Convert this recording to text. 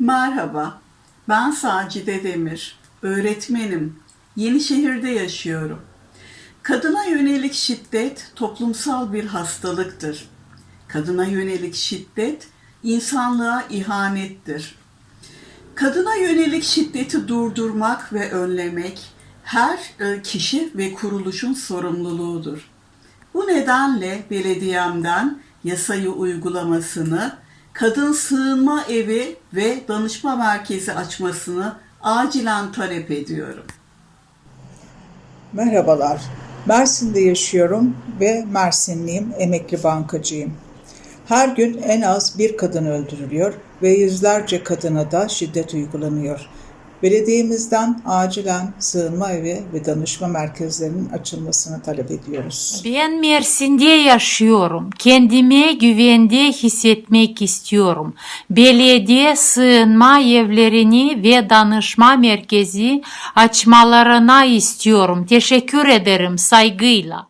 Merhaba, ben Sacide Demir, öğretmenim. Yenişehir'de yaşıyorum. Kadına yönelik şiddet toplumsal bir hastalıktır. Kadına yönelik şiddet insanlığa ihanettir. Kadına yönelik şiddeti durdurmak ve önlemek her e, kişi ve kuruluşun sorumluluğudur. Bu nedenle belediyemden yasayı uygulamasını, kadın sığınma evi ve danışma merkezi açmasını acilen talep ediyorum. Merhabalar. Mersin'de yaşıyorum ve Mersinliyim, emekli bankacıyım. Her gün en az bir kadın öldürülüyor ve yüzlerce kadına da şiddet uygulanıyor. Belediyemizden acilen sığınma evi ve danışma merkezlerinin açılmasını talep ediyoruz. Ben Mersin'de yaşıyorum. Kendimi güvende hissetmek istiyorum. Belediye sığınma evlerini ve danışma merkezi açmalarına istiyorum. Teşekkür ederim saygıyla.